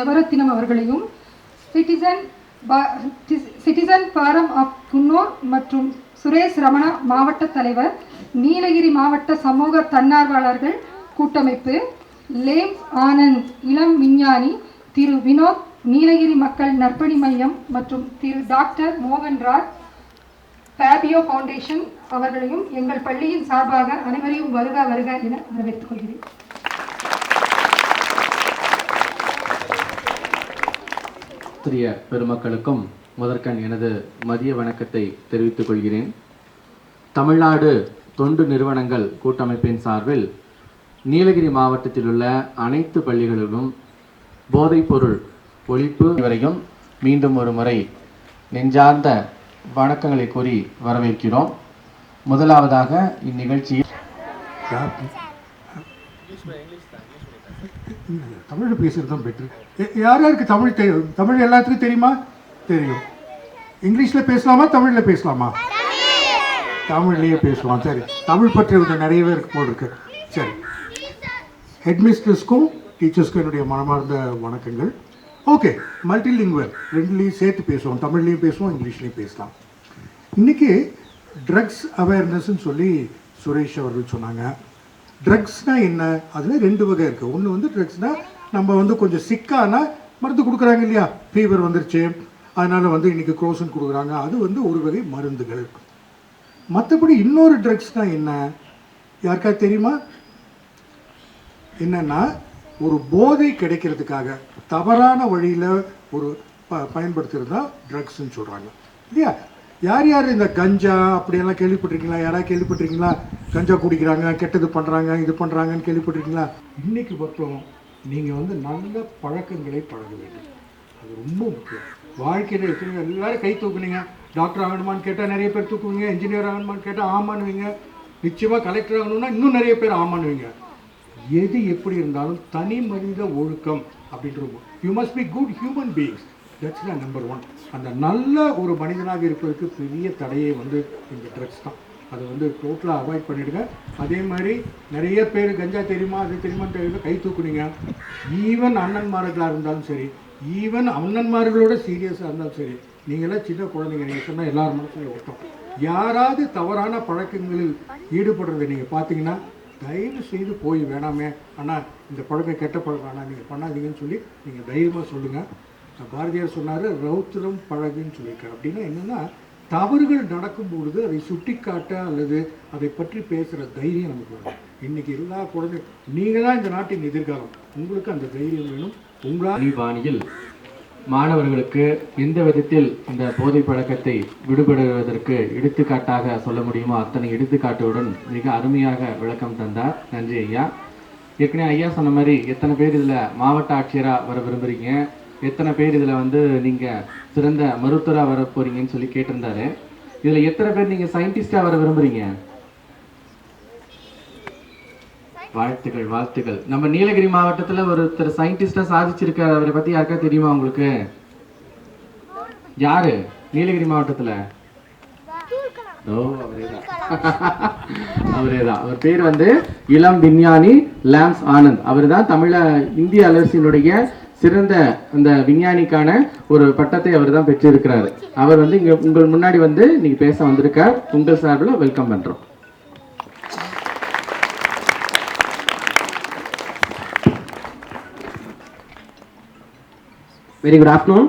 ஜெபரத்தினம் அவர்களையும் citizen citizen forum of Coonoor மற்றும் சுரேஷ் ரமணா மாவட்ட தலைவர் நீலகிரி மாவட்ட சமூக தன்னார்வலர்கள் கூட்டமைப்பு லேம்ஸ் ஆனந்த் இளம் விஞ்ஞானி திரு வினோத் நீலகிரி மக்கள் நற்பணி மையம் மற்றும் Thiru doctor Mohanraj Fabio foundation அவர்களையும் எங்கள் பள்ளியின் சார்பாக அனைவரையும் வருக வருக என வரவேற்றுக் கொள்கிறேன். ஆசிரிய பெருமக்களுக்கும் முதற்கண் எனது மதிய வணக்கத்தை தெரிவித்துக் கொள்கிறேன். தமிழ்நாடு தொண்டு நிறுவனங்கள் கூட்டமைப்பின் சார்பில் நீலகிரி மாவட்டத்தில் உள்ள அனைத்து பள்ளிகளிலும் போதைப்பொருள் ஒழிப்பு வரையும் மீண்டும் ஒரு முறை நெஞ்சார்ந்த வணக்கங்களை கூறி வரவேற்கிறோம். முதலாவதாக இந்நிகழ்ச்சியில் தமிழில் பேசுகிறது தான் பெட்ரு யார் யாருக்கு தமிழ் தெரியும் தமிழ் எல்லாத்துக்கும் தெரியுமா? தெரியும். இங்கிலீஷில் பேசலாமா தமிழில் பேசலாமா? தமிழ்லேயே பேசுவான். சரி தமிழ் பற்றியவங்க நிறைய பேருக்கு போல் இருக்கு. சரி. ஹெட்மிஸ்ட்ரஸ்க்கும் டீச்சர்ஸ்க்கும் என்னுடைய மனமார்ந்த வணக்கங்கள். ஓகே மல்டிலிங்குவல் ரெண்டுலேயும் சேர்த்து பேசுவோம். தமிழ்லேயும் பேசுவோம் இங்கிலீஷ்லேயும் பேசலாம். இன்றைக்கி ட்ரக்ஸ் அவேர்னஸ்ன்னு சொல்லி சுரேஷ் அவர்கள் சொன்னாங்க. ட்ரக்ஸ்னால் என்ன? அதில் ரெண்டு வகை இருக்குது ஒன்று வந்து ட்ரக்ஸ்னால் நம்ம வந்து கொஞ்சம் சிக்கானா மருந்து கொடுக்குறாங்க இல்லையா? ஃபீவர் வந்துருச்சு. அதனால் வந்து இன்றைக்கி குரோசன் கொடுக்குறாங்க. அது வந்து ஒரு வகை மருந்துகள். மற்றபடி இன்னொரு ட்ரக்ஸ்னால் என்ன? யாருக்கா தெரியுமா? என்னென்னா ஒரு போதை கிடைக்கிறதுக்காக தவறான வழியில் ஒரு ப பயன்படுத்துறது தான் ட்ரக்ஸ்ன்னு சொல்கிறாங்க இல்லையா? யார் யார் இந்த கஞ்சா அப்படியெல்லாம் கேள்விப்பட்டிருக்கீங்களா? யாராவது கேள்விப்பட்டிருக்கீங்களா? கஞ்சா குடிக்கிறாங்க கெட்டது பண்ணுறாங்க இது பண்ணுறாங்கன்னு கேள்விப்பட்டிருக்கீங்களா? இன்னைக்கு மட்டும் நீங்கள் வந்து நல்ல பழக்கங்களை பழக வேண்டும். அது ரொம்ப முக்கியம். வாழ்க்கையில் எத்தனை எல்லாரும் கை தூக்குனீங்க. டாக்டர் ஆகணுமான்னு கேட்டால் நிறைய பேர் தூக்குவீங்க இன்ஜினியர் ஆகணுமான்னு கேட்டால் ஆமானுவீங்க நிச்சயமாக கலெக்டர் ஆகணும்னா இன்னும் நிறைய பேர் ஆமானுவீங்க எது எப்படி இருந்தாலும் தனி மனித ஒழுக்கம் அப்படின்ற you must be good human beings that's the number one அந்த நல்ல ஒரு மனிதனாக இருப்பதற்கு பெரிய தடையை வந்து இந்த ட்ரக்ஸ் தான். அதை வந்து டோட்டலாக அவாய்ட் பண்ணிடுங்க. அதே மாதிரி நிறைய பேர் கஞ்சா தெரியுமா அது தெரியுமான்னு தெரியல கை தூக்குனீங்க. ஈவன் அண்ணன்மார்களாக இருந்தாலும் சரி ஈவன் அண்ணன்மார்களோட சீரியஸாக இருந்தாலும் சரி நீங்களாம் சின்ன குழந்தைங்க நீங்கள் சொன்னால் எல்லார் மனசுலையும் ஒட்டும். யாராவது தவறான பழக்கங்களில் ஈடுபடுறதை நீங்கள் பார்த்தீங்கன்னா தயவு செய்து போய் வேணாமே. ஆனால் இந்த பழக்கம் கெட்ட பழக்கம் ஆனால் நீங்கள் பண்ணாதீங்கன்னு சொல்லி நீங்கள் தைரியமாக சொல்லுங்கள் பாரதியார் சொன்னார் ரௌத்திரம் பழகுன்னு சொல்லியிருக்காரு. அப்படின்னா என்னென்னா தவறுகள் நடக்கும் பொழுது அதை சுட்டிக்காட்ட அல்லது அதை பற்றி பேசுகிற தைரியம் நமக்கு வேணும். இன்னைக்கு எல்லா குழந்தை நீங்கள் தான் இந்த நாட்டின் எதிர்காலம். உங்களுக்கு அந்த தைரியம் வேணும். உங்களால் பாணியில் மாணவர்களுக்கு எந்த விதத்தில் இந்த போதை பழக்கத்தை விடுபடுவதற்கு எடுத்துக்காட்டாக சொல்ல முடியுமோ அத்தனை எடுத்துக்காட்டுடன் மிக அருமையாக விளக்கம் தந்தார். நன்றி ஐயா. ஏற்கனவே ஐயா சொன்ன மாதிரி எத்தனை பேர் இதில் மாவட்ட ஆட்சியராக வர விரும்புகிறீங்க எத்தனை பேர் இதில் வந்து நீங்கள் சிறந்த மருத்துவராக வர போறீங்கன்னு சொல்லி கேட்டிருந்தாரு. இதில் எத்தனை பேர் நீங்கள் சயின்டிஸ்டாக வர விரும்புகிறீங்க வாழ்த்துக்கள் வாழ்த்துக்கள். நம்ம நீலகிரி மாவட்டத்துல ஒருத்தர் சயின்டிஸ்டா சாதிச்சிருக்காரு. அவரை பத்தி யாருக்கா தெரியுமா உங்களுக்கு? யாரு? நீலகிரி மாவட்டத்துல? ஓ அவரேதான். அவரேதான். அவர் பேர் வந்து இளம் விஞ்ஞானி லாம்ஸ் ஆனந்த். அவர் தான் தமிழ இந்திய அரசினுடைய சிறந்த அந்த விஞ்ஞானிக்கான ஒரு பட்டத்தை அவர் தான் பெற்றிருக்கிறார். அவர் வந்து இங்கே உங்கள் முன்னாடி வந்து நீங்கள் பேச வந்திருக்கார். உங்கள் சார்பில் வெல்கம் பண்ணுறோம் வெரி குட் ஆஃப்டர்நூன்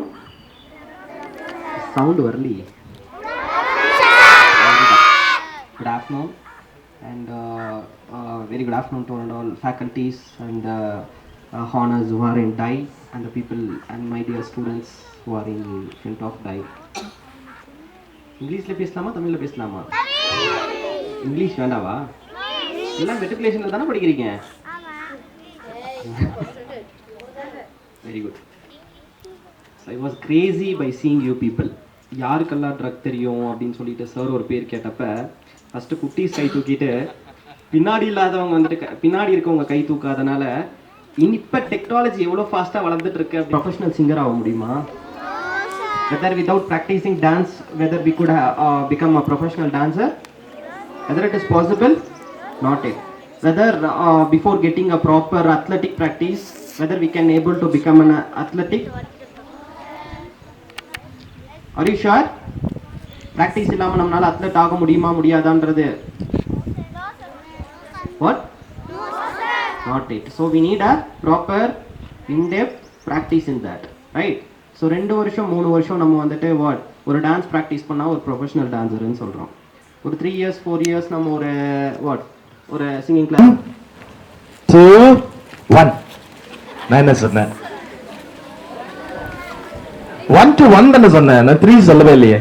சவுண்ட் வரலையே. Good afternoon and uh, uh, very good afternoon to all, faculties and uh, Uh, honors who are in DAI and the people and my dear students who are in front of DAI. இங்கிலீஷில் பேசலாமா தமிழில் பேசலாமா? English வேண்டாவா? எல்லாம் மெட்ரிகுலேஷனில் தானே படிக்கிறீங்க? Very good I was crazy by seeing you people யாருக்கெல்லாம் ட்ரக் தெரியும் அப்படின்னு சொல்லிட்டு சார் ஒரு பேர் கேட்டப்ப ஃபஸ்ட்டு குட்டீஸ் கை தூக்கிட்டு பின்னாடி இல்லாதவங்க வந்துட்டு பின்னாடி இருக்கவங்க கை தூக்காதனால இப்போ டெக்னாலஜி எவ்வளோ ஃபாஸ்ட்டாக வளர்ந்துட்டு இருக்கு ப்ரொஃபஷனல் சிங்கர் ஆக முடியுமா whether without practising dance whether we could become a professional dancer whether it is possible not it whether before getting a proper athletic practice whether we can able to become an athletic are you sure practice இல்லாமல் நம்மளால் athlete ஆக முடியுமா முடியாதான்றது what not it. So we need a proper in depth practice in that right? So ரெண்டு வருஷம் மூணு வருஷம் நம்ம வந்துட்டு வாட் ஒரு டான்ஸ் ப்ராக்டிஸ் பண்ணால் ஒரு ப்ரொஃபஷனல் டான்ஸர்னு சொல்கிறோம் ஒரு த்ரீ இயர்ஸ் ஃபோர் இயர்ஸ் நம்ம ஒரு வாட் ஒரு சிங்கிங் கிளாஸ் டூ ஒன் நான் என்ன சொன்னேன்? ஒன் டு ஒன் தானே சொன்னேன். நான் த்ரீ சொல்லவே இல்லையே.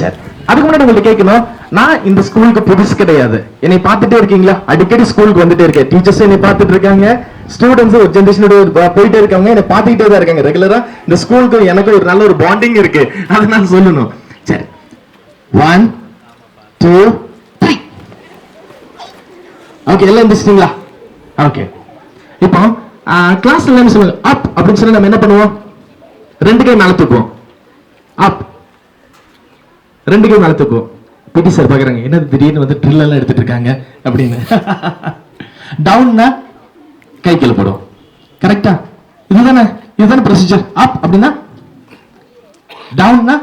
சரி. அதுக்கு முன்னாடி உங்களுக்கு கேட்கணும். நான் இந்த ஸ்கூலுக்கு புதுசு கிடையாது. என்னை பார்த்துட்டே இருக்கீங்களா? அடிக்கடி ஸ்கூலுக்கு வந்துட்டே இருக்கேன். டீச்சர்ஸ் என்னை பார்த்துட்டு இருக்காங்க. ஸ்டூடெண்ட்ஸ் ஒரு ஜென்ரேஷனோட போயிட்டே இருக்காங்க. என்னை பார்த்துக்கிட்டே தான் இருக்காங்க. ரெகுலரா இந்த ஸ்கூலுக்கு எனக்கு ஒரு நல்ல ஒரு பாண்டிங் இருக்கு. அதை நான் சொல்லணும். சரி. ஒன் டூ த்ரீ ஓகே எல்லாம் எந்திரிச்சிட்டீங்களா? ஓகே இப்போ கிளாஸ் என்ன சொல்லுங்க அப் அப்படின்னு சொல்லி நம்ம என்ன பண்ணுவோம்? ரெண்டு கை மேல தூக்குவோம். அப் ரெண்டு கை மேல தூக்குவோம். பிடி சார் பார்க்குறாங்க என்ன திடீர்னு வந்து ட்ரில்லெல்லாம் எடுத்துட்டு இருக்காங்க? அப்படின்னு. டவுன்னா கை கீழே போடும் கரெக்டா இதுதானே இதுதானே ப்ரொசீஜர் அப் அப்படின்னா? டவுன்னா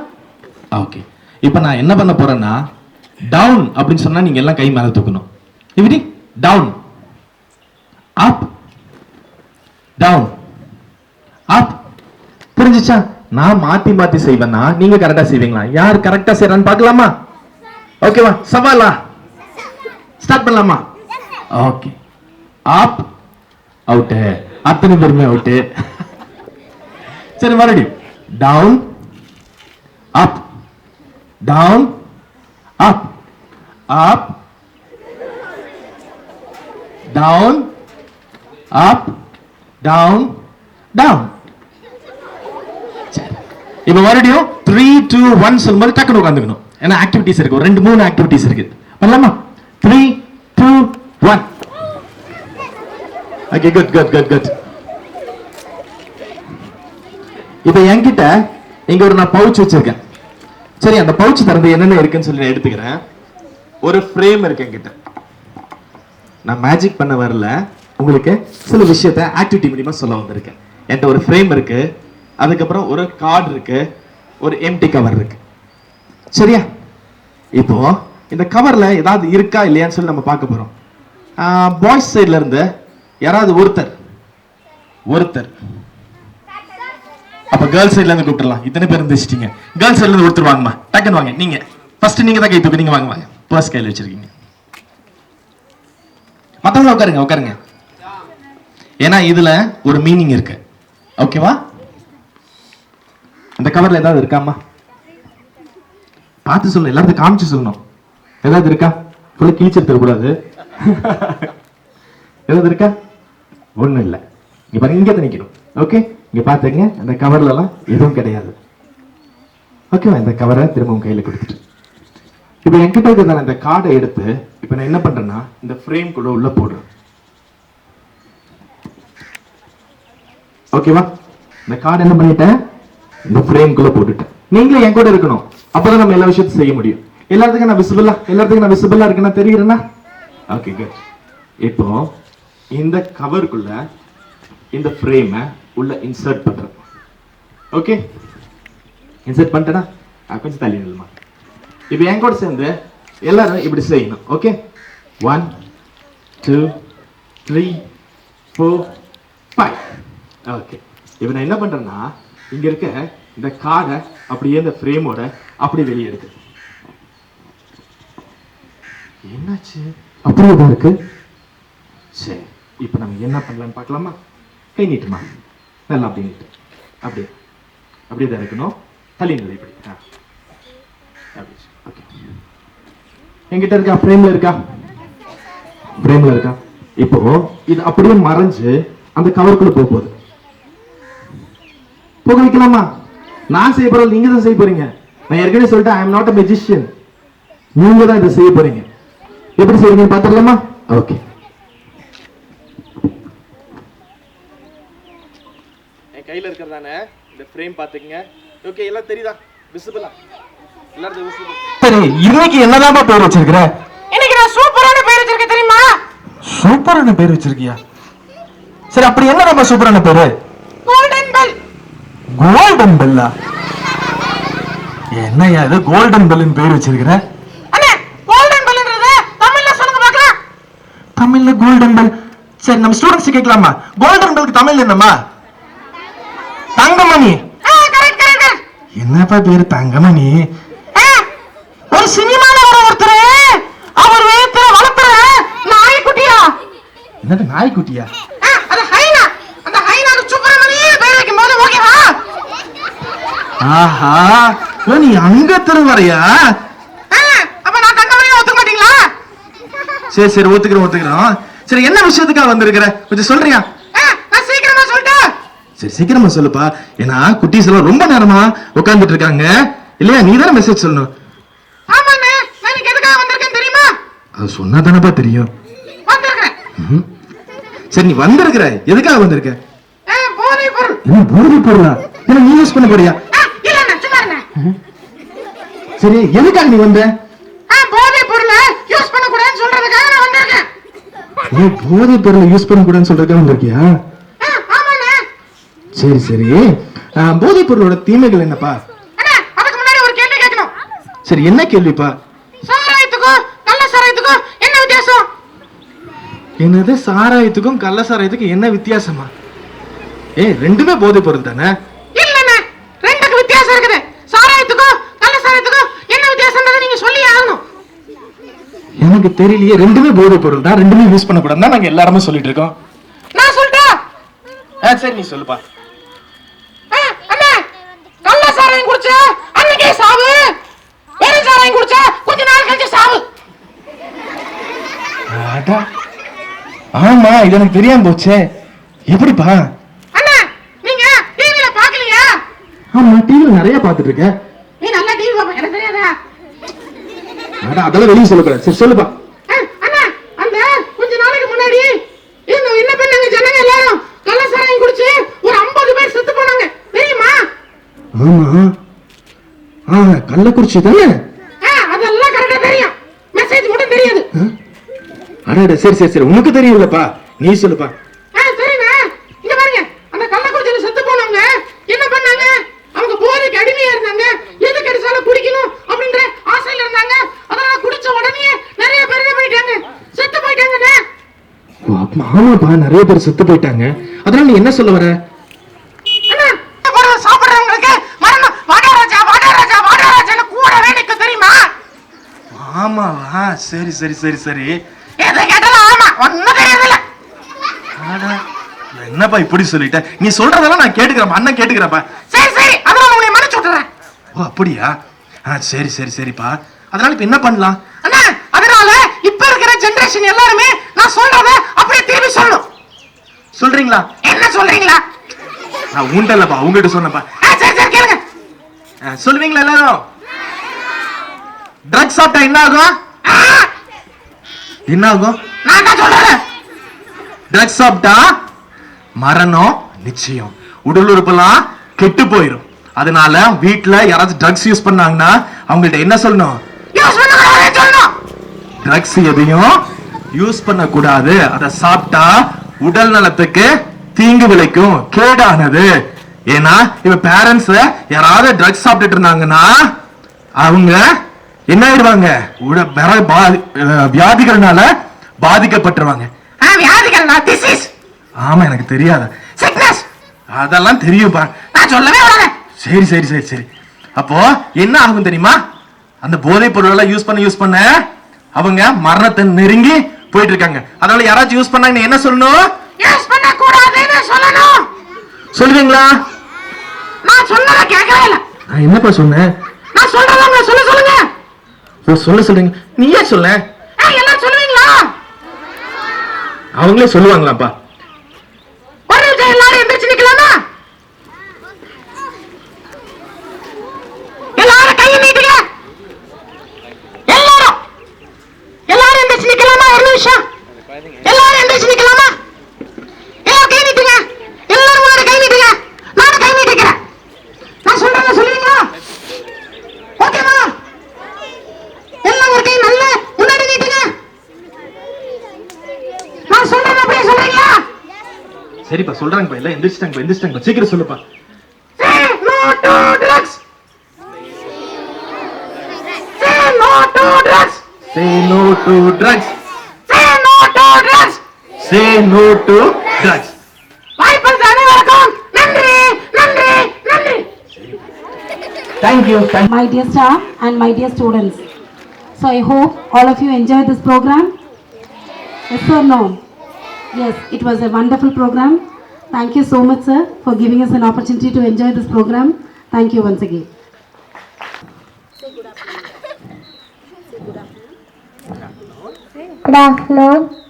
ஓகே இப்போ நான் என்ன பண்ண போறேன்னா டவுன் அப்படின்னு சொன்னா நீங்க எல்லாம் கை மேல தூக்கணும். இப்படி டவுன் அப் டவுன் அப் புரிஞ்சிச்சா? நான் மாத்தி மாத்தி செய்வேன்னா நீங்க கரெக்டா செய்வீங்களா? யார் கரெக்டா செய்யறான்னு பார்க்கலாமா? ஓகேவா சவாலா ஸ்டார்ட் பண்ணலாமா ஓகே அப் அவுட்டு அத்தனை பேருமே அவுட்டு சரி மறுபடியும் down up down up up down up down down இப்போ மறுபடியும் த்ரீ டூ ஒன் சொல்லும்போது டக்குனு உட்காந்துக்கணும் ஏன்னா ஆக்டிவிட்டிஸ் இருக்கு. ஒரு ரெண்டு மூணு ஆக்டிவிட்டிஸ் இருக்கு. பண்ணலாமா? Three two one okay good good good good இப்போ என்கிட்ட இங்க ஒரு நான் பவுச் வச்சிருக்கேன். சரி அந்த பவுச் திறந்து என்னென்ன இருக்குன்னு சொல்லி நான் எடுத்துக்கிறேன். ஒரு ஃப்ரேம் இருக்கு என்கிட்ட. நான் மேஜிக் பண்ண வரல. உங்களுக்கு சில விஷயத்த ஆக்டிவிட்டி மூலியமா சொல்ல வந்திருக்கேன். என்கிட்ட ஒரு ஃப்ரேம் இருக்கு. அதுக்கப்புறம் ஒரு கார்டு இருக்கு. ஒரு எம்டி கவர் இருக்கு. சரியா? இப்போ இந்த கவர்ல ஏதாவது இருக்கா இல்லையான்னு சொல்லி நம்ம பார்க்க போறோம். பாய்ஸ் சைடுல இருந்து யாராவது ஒருத்தர் ஒருத்தர். அப்ப கேர்ள்ஸ் சைடுல இருந்து கூப்பிடலாம் இத்தனை பேர் இருந்துச்சிட்டீங்க கேர்ள்ஸ் சைடுல இருந்து ஒருத்தர் வாங்கம்மா. டக்குன்னு வாங்க. நீங்க. ஃபர்ஸ்ட் நீங்க தான் கை தூக்கு. நீங்க வாங்க வாங்க. பர்ஸ் கையில் வச்சிருக்கீங்க. மத்தவங்க உட்காருங்க உட்காருங்க. ஏன்னா இதுல ஒரு மீனிங் இருக்கு. ஓகேவா அந்த கவர்ல ஏதாவது இருக்காமா பார்த்து சொல்லணும் எல்லாத்தையும் காமிச்சு சொல்லணும். ஏதாவது இருக்கா? ஃபுல்லாக கிழிச்சு தரக்கூடாது ஏதாவது இருக்கா? ஒண்ணும் இல்லை. இங்கே பாருங்க இங்க தான் நிற்கணும் ஓகே இங்கே பார்த்துங்க அந்த கவர்லலாம் எதுவும் கிடையாது. ஓகேவா இந்த கவரை திரும்ப கையில் கொடுத்துட்டு. இப்போ என்கிட்ட இருக்கிற இந்த கார்டை எடுத்து இப்போ நான் என்ன பண்றேன்னா இந்த ஃப்ரேம் கூட உள்ளே போடுறேன். ஓகேவா இந்த கார்டு என்ன பண்ணிட்டேன்? இந்த ஃப்ரேம்குள்ளே போட்டுட்டேன். நீங்களும் என் கூட இருக்கணும். அப்பதான் நம்ம எல்லா விஷயத்தையும் செய்ய முடியும். எல்லாத்துக்கும் நான் விசிபிளா எல்லாத்துக்கும் நான் விசிபிளா இருக்குன்னா தெரியுறேன்னா ஓகே குட் இப்போ இந்த கவருக்குள்ள இந்த ஃப்ரேமை உள்ள இன்சர்ட் பண்றேன். ஓகே இன்சர்ட் பண்ணிட்டேனா? கொஞ்சம் தள்ளி நிலமா இப்போ என் கூட சேர்ந்து எல்லாரும் இப்படி செய்யணும். Okay one two three four five okay இப்போ நான் என்ன பண்ணுறேன்னா இங்கே இருக்க இந்த காரை அப்படியே இந்த ஃப்ரேமோட அப்படியே வெளியே எடுக்கு என்னாச்சு? அப்படியே தான் இருக்கு. சரி இப்போ நம்ம என்ன பண்ணலாம்னு பார்க்கலாமா? கை நீட்டுமா? நல்லா அப்படி நீட்டு. அப்படியே. அப்படியே தான் இருக்கணும். தள்ளி நிலை இப்படி. ஆ. அப்படி. ஓகே. என்கிட்ட இருக்கா? ஃப்ரேம்ல இருக்கா? ஃப்ரேம்ல இருக்கா? இப்போ இது அப்படியே மறைஞ்சு அந்த கவருக்குள்ள போக போகுது. போக வைக்கலாமா நான் செய்ய போறது நீங்க தான் செய்ய போறீங்க. நான் ஏற்கனவே சொல்லிட்டேன் I am not a magician நீங்க தான் இதை செய்ய போறீங்க. எப்படி செய்வீங்கன்னு பார்த்துடலாமா ஓகே என் கையில இருக்கிறதானே? இந்த ஃப்ரேம் பாத்துக்கங்க ஓகே எல்லாம் தெரியுதா? விசிபிளா எல்லாரும் விசிபிள் சரி இன்னைக்கு என்னதான்ப்பா பேர் வச்சிருக்கிற? இன்னைக்கு நான் சூப்பரான பேர் வச்சிருக்கேன் தெரியுமா? சூப்பரான பேர் வச்சிருக்கியா? சரி அப்படி என்ன நம்ம சூப்பரான பேரு? கோல்டன் கோல்டன் பெல்லா என்னய்யா இது? கோல்டன் பெல்லுன்னு பேர் வச்சிருக்கிற? அண்ணே கோல்டன் பெல்ன்றது தமிழ்ல கோல்டன் பெல் சரி நம்ம ஸ்டூடெண்ட்ஸ் கேட்கலாமா? கோல்டன் பெல்க்கு தமிழ் என்னம்மா? தங்கமணி. ஆ கரெக்ட் கரெக்ட் என்னப்பா பேரு? தங்கமணி. ஒரு சினிமால வர ஒருத்தர் அவர் வளர்த்துற நாய்க்குட்டியா? என்னது நாய்க்குட்டியா ஆ, அது ஹைனா அந்த ஹைனாக்கு சுப்பிரமணியே பேர் வைக்கும் போது ஓகேவா ஆஹா நீ அங்க வரையா ஆ, அப்ப நான் தங்கமணியை ஒத்துக்க மாட்டீங்களா? சரி சரி ஒத்துக்கிறோம் ஒத்துக்கிறோம். சரி என்ன விஷயத்துக்காக வந்திருக்கிற? கொஞ்சம் சொல்றியா? நான் சீக்கிரமா சொல்லிட்டேன். சரி சீக்கிரமா சொல்லுப்பா. ஏன்னா குட்டீஸ் எல்லாம் ரொம்ப நேரமா உட்கார்ந்துட்டு இருக்காங்க. இல்லையா? நீ தானே மெசேஜ் சொல்லணும். ஆமாண்ணே நான் இன்னைக்கு எதுக்காக வந்திருக்கேன் தெரியுமா? அது சொன்னா தானப்பா தெரியும். வந்திருக்கேன். சரி நீ வந்திருக்கிற. எதுக்காக வந்திருக்க? ஆ, போதைப் பொருள். என்ன போதை பொருளா? என்ன நீ யூஸ் பண்ண போறியா? சரி எதுக்காக நீ வந்த? ஆ, போதைப் பொருளை யூஸ் பண்ணக்கூடாதுன்னு சொல்றதுக்காக நான் வந்திருக்கேன். நீ போதை பொருளை யூஸ் பண்ண கூடாதுன்னு சொல்றதுக்காக வந்திருக்கியா? சரி சரி. போதை பொருளோட தீமைகள் என்னப்பா? அதுக்கு முன்னாடி ஒரு கேள்வி கேட்கணும். சரி என்ன கேள்விப்பா? சாராயத்துக்கும் கள்ள சாராயத்துக்கும் என்ன வித்தியாசம்? என்னது சாராயத்துக்கும் கள்ள சாராயத்துக்கும் என்ன வித்தியாசமா? ஏய் ரெண்டுமே போதை பொருள் தானே இல்லண்ணே ரெண்டுக்கு வித்தியாசம் இருக்குது சாராயத்துக்கும் கள்ள சாராயத்துக்கும் என்ன வித்தியாசம்ன்றதை நீங்க சொல்லி ஆகணும் எனக்கு தெரியலையே ரெண்டுமே போதை பொருள் தான் ரெண்டுமே யூஸ் பண்ணக்கூடாது தான் நாங்க எல்லாருமே சொல்லிட்டு இருக்கோம். நான் சொல்லிட்டா ஆ, சரி நீ சொல்லுப்பா. கள்ள சாராயம் குடிச்சா அன்னைக்கே சாவு. வெறும் சாராயம் குடிச்சா கொஞ்ச நாள் கழிச்சு சாவு. ஆமா இது எனக்கு தெரியாம போச்சே. எப்படிப்பா? அண்ணா நீங்க டிவில பாக்கலையா ஆமா டிவில நிறைய பாத்துட்டு இருக்கேன். ஒரு 50 பேர் செத்து போனாங்க. தெரியுமா? ஆமா. ஆ கள்ளக்குறிச்சி தானே? ஆ, அதெல்லாம் கரெக்டா தெரியும். மெசேஜ் மட்டும் தெரியாது. அடட சரி சரி சரி. உனக்கு தெரியும்லப்பா. நீ சொல்லுப்பா ஆ, சரிண்ணா இங்க பாருங்க அந்த கள்ளக்குறிச்சியில செத்து போனவங்க என்ன பண்ணாங்க அவங்க போதைக்கு அடிமையா இருந்தாங்க எது கிடைச்சாலும் குடிக்கணும் அப்படின்ற ஆசையில இருந்தாங்க அதனால குடிச்ச உடனே நிறைய பேர் என்ன பண்ணிட்டாங்க செத்து போயிட்டாங்கண்ணே ஓ, அப்ப ஆமாப்பா நிறைய பேர் செத்து போயிட்டாங்க. அதனால நீ என்ன சொல்ல வர? ஆமாவா சரி சரி சரி சரி. என்னப்பா இப்படி சொல்லிட்ட? நீ சொல்றதெல்லாம் நான் கேட்டுக்கிறேன் அண்ணன் கேட்டுக்கிறப்பா. சரி சரி அதனால உன்னை மன்னிச்சு விட்டுறேன். ஓ அப்படியா? ஆ சரி சரி சரிப்பா. அதனால இப்ப என்ன பண்ணலாம்? அண்ணா அதனால இப்ப இருக்கிற ஜெனரேஷன் எல்லாருமே நான் சொல்றத அப்படியே திரும்பி சொல்லணும்? சொல்றீங்களா? என்ன சொல்றீங்களா? நான் உண்டல்லப்பா உங்ககிட்ட சொன்னப்பா ஆ, சரி சரி கேளுங்க. ஆ, சொல்லுவீங்களா எல்லாரும்? ட்ரக்ஸ் சாப்பிட்டா என்ன ஆகும்? ஆ, என்ன ஆகும்? நான் தான் சொல்றேன். ட்ரக்ஸ் சாப்பிட்டா மரணம் நிச்சயம். உடல் உறுப்பெல்லாம் கெட்டு போயிடும் அதனால வீட்ல யாராச்சும் ட்ரக்ஸ் யூஸ் பண்ணாங்கன்னா அவங்கள்ட்ட என்ன சொல்லணும்? ட்ரக்ஸ் எதையும் யூஸ் பண்ண கூடாது அதை சாப்பிட்டா உடல் நலத்துக்கு தீங்கு விளைக்கும். கேடானது. ஏன்னா இப்ப பேரண்ட்ஸ் யாராவது ட்ரக்ஸ் சாப்பிட்டுட்டு இருந்தாங்கன்னா அவங்க என்ன ஆயிடுவாங்க? வியாதிகள்னால பாதிக்கப்பட்டுருவாங்க. ஆ, வியாதிகள் நான் டிசீஸ் ஆமா எனக்கு தெரியாத. சிக்னஸ் அதெல்லாம் தெரியும்பா நான் சொல்லவே சரி சரி சரி சரி. அப்போ என்ன ஆகும் தெரியுமா? அந்த போதைப் பொருளெல்லாம் யூஸ் பண்ண யூஸ் பண்ண. அவங்க மரணத்தை நெருங்கி போயிட்டு இருக்காங்க அதனால யாராச்சும் யூஸ் பண்ணாங்க என்ன சொல்லணும்? யூஸ் பண்ண கூடாதுன்னு சொல்லணும். சொல்லுவீங்களா நான் சொன்னதை கேட்கவே இல்லை. நான் என்னப்பா சொன்னேன்? நான் சொல்றதை உங்களை சொல்ல சொல்லுங்க. ஓ, சொல்ல சொல்லுங்க நீயே சொல்ல. எல்லாம் சொல்லுவீங்களா? அவங்களே சொல்லுவாங்களாப்பா? ஒரு நிமிஷம் சரிப்பா சொல்றாங்கப்பா எல்லாம் எந்திரிச்சிட்டாங்கப்பா எந்திரிச்சிட்டாங்கப்பா சீக்கிரம் சொல்லுப்பா Say no to drugs. Say no to drugs. Say no to drugs Say no to drugs. Say no to drugs வாய்ப்பளித்த அனைவருக்கும் நன்றி நன்றி நன்றி thank you thank my dear staff and my dear students. So I hope all of you enjoyed this program. Yes or no? Yes, it was a wonderful program. Thank you so much, sir, for giving us an opportunity to enjoy this program. Thank you once again. Good afternoon.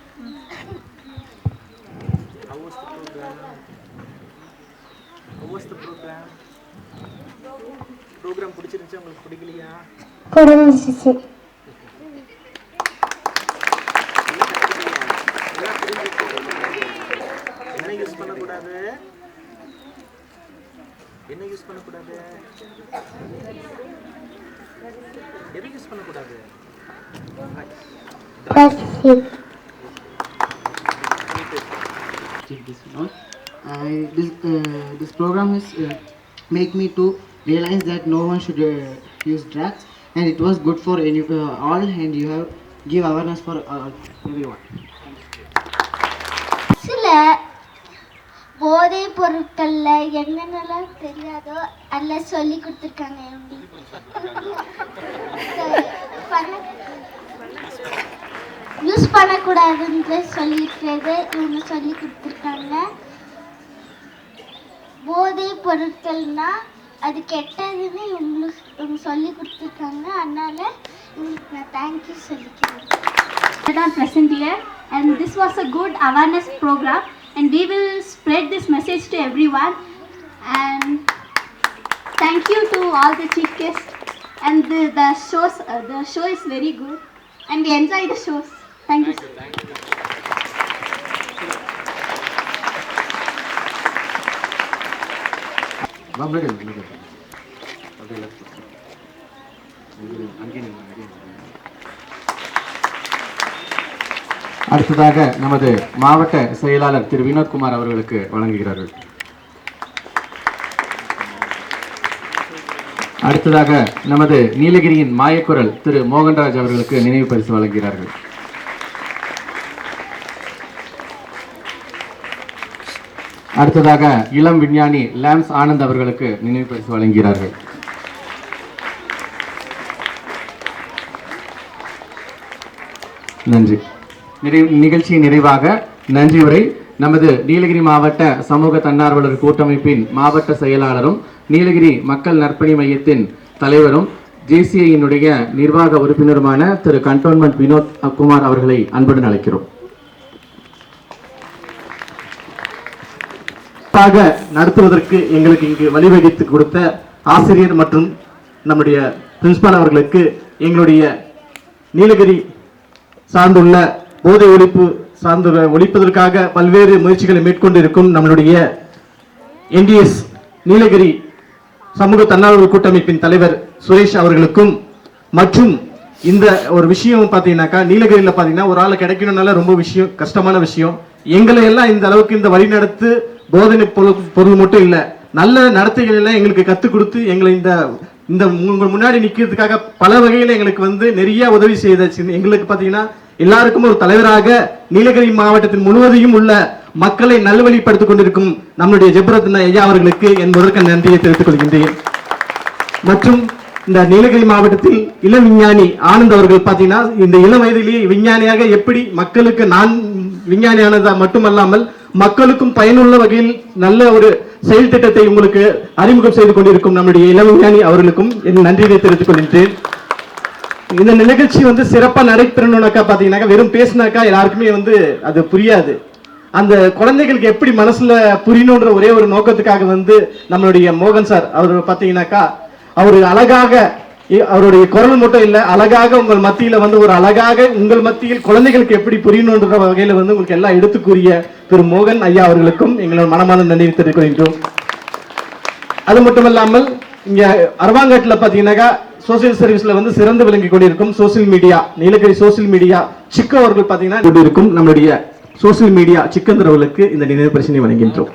புரிஞ்சிச்சு என்ன எது use பண்ணக்கூடாது That's it. this you know I, this uh, this program is uh, make me to realize that no one should uh, use drugs and it was good for any uh, all and you have give awareness for uh, everyone சில போதைப் பொருட்கள்ல என்னென்னலாம் தெரியாதோ அதில் சொல்லி கொடுத்துருக்காங்க எப்படி use பண்ணக்கூடாதுன்னு சொல்லியிருக்கிறது இவங்க சொல்லி கொடுத்துருக்காங்க. போதை பொருட்கள்னா அது கெட்டதுன்னு இவங்களுக்கு இவங்க சொல்லி கொடுத்துருக்காங்க. அதனால இவங்களுக்கு நான் தேங்க்யூ சொல்லிக்கிறேன். That year and this was a good awareness programme and we will spread this message to everyone. And thank you to all the chief guests. And the, the shows uh, the show is very good. And we enjoy the shows. Thank you அடுத்ததாக நமது மாவட்ட செயலாளர் திரு வினோத்குமார் அவர்களுக்கு வழங்குகிறார்கள். அடுத்ததாக நமது நீலகிரியின் மாயக்குரல் திரு மோகன்ராஜ் அவர்களுக்கு நினைவு பரிசு வழங்குகிறார்கள். அடுத்ததாக இளம் விஞ்ஞானி லாம்ஸ் ஆனந்த் அவர்களுக்கு நினைவு பரிசு வழங்குகிறார்கள். நன்றி. நிறை நிகழ்ச்சியின் நிறைவாக நன்றி உரை. நமது நீலகிரி மாவட்ட சமூக தன்னார்வலர் கூட்டமைப்பின் மாவட்ட செயலாளரும் நீலகிரி மக்கள் நற்பணி மையத்தின் தலைவரும் ஜேசிஐயினுடைய நிர்வாக உறுப்பினருமான திரு கண்டோன்மெண்ட் வினோத் குமார் அவர்களை அன்புடன் அழைக்கிறோம். நடத்துவதற்கு எங்களுக்கு இங்கு வழிவகுத்து கொடுத்த ஆசிரியர் மற்றும் நம்முடைய பிரின்சிபால் அவர்களுக்கு எங்களுடைய நீலகிரி சார்ந்துள்ள போதை ஒழிப்பு சார்ந்த ஒழிப்பதற்காக பல்வேறு முயற்சிகளை மேற்கொண்டிருக்கும் நம்மளுடைய என்டிஎஸ் நீலகிரி சமூக தன்னார்வ கூட்டமைப்பின் தலைவர் சுரேஷ் அவர்களுக்கும் மற்றும் இந்த ஒரு விஷயம் பார்த்தீங்கன்னாக்கா நீலகிரியில் பார்த்தீங்கன்னா ஒரு ஆள் கிடைக்கணும்னால ரொம்ப விஷயம் கஷ்டமான விஷயம். எங்களை எல்லாம் இந்த அளவுக்கு இந்த வழிநடத்து போதனை பொருள் பொருள் மட்டும் இல்லை நல்ல நடத்தைகள் எல்லாம் எங்களுக்கு கற்றுக் கொடுத்து எங்களை இந்த இந்த உங்கள் முன்னாடி நிற்கிறதுக்காக பல வகையில் எங்களுக்கு வந்து நிறைய உதவி செய்த சின்ன- எங்களுக்கு பார்த்தீங்கன்னா எல்லாருக்கும் ஒரு தலைவராக நீலகிரி மாவட்டத்தின் முழுவதையும் உள்ள மக்களை நல்வழிப்படுத்திக் கொண்டிருக்கும் நம்முடைய ஜெபரத்ன ஐயா அவர்களுக்கு என் முதற்க நன்றியை தெரிவித்துக் கொள்கின்றேன். மற்றும் இந்த நீலகிரி மாவட்டத்தில் இளம் விஞ்ஞானி ஆனந்த் அவர்கள் பார்த்தீங்கன்னா இந்த இளம் வயதிலேயே விஞ்ஞானியாக எப்படி மக்களுக்கு நான் விஞ்ஞானியானதா மட்டுமல்லாமல் மக்களுக்கும் பயனுள்ள வகையில் நல்ல ஒரு செயல் திட்டத்தை உங்களுக்கு அறிமுகம் செய்து கொண்டிருக்கும் நம்முடைய இளம் அவர்களுக்கும் என் நன்றியை தெரிவித்துக் கொள்கின்றேன். இந்த நிகழ்ச்சி வந்து சிறப்பா நடைபெறணும்னாக்கா பாத்தீங்கன்னாக்கா வெறும் பேசினாக்கா எல்லாருக்குமே வந்து அது புரியாது. அந்த குழந்தைகளுக்கு எப்படி மனசுல புரியணுன்ற ஒரே ஒரு நோக்கத்துக்காக வந்து நம்மளுடைய மோகன் சார் அவர் பாத்தீங்கன்னாக்கா அவர் அழகாக அவருடைய குரல் மட்டும் இல்ல அழகாக உங்கள் மத்தியில் வந்து ஒரு அழகாக உங்கள் மத்தியில் குழந்தைகளுக்கு எப்படி புரியணுன்ற வகையில வந்து உங்களுக்கு எல்லாம் எடுத்து கூறிய திரு மோகன் ஐயா அவர்களுக்கும் எங்களோட மனமான நன்றி தெரிவிக்கின்றோம் அது மட்டும் இல்லாமல் இங்க அரவாங்கட்டில் பாத்தீங்கன்னாக்கா சோசியல் சர்வீஸ்ல வந்து சிறந்து விளங்கி கொண்டிருக்கும் social media Nilgiri social media சிக்கு அவர்கள் பார்த்தீங்கன்னா கொண்டிருக்கும் நம்மளுடைய சோசியல் மீடியா சிக்கந்தரவுகளுக்கு இந்த நினைவு பிரச்சனை வழங்குகின்றோம்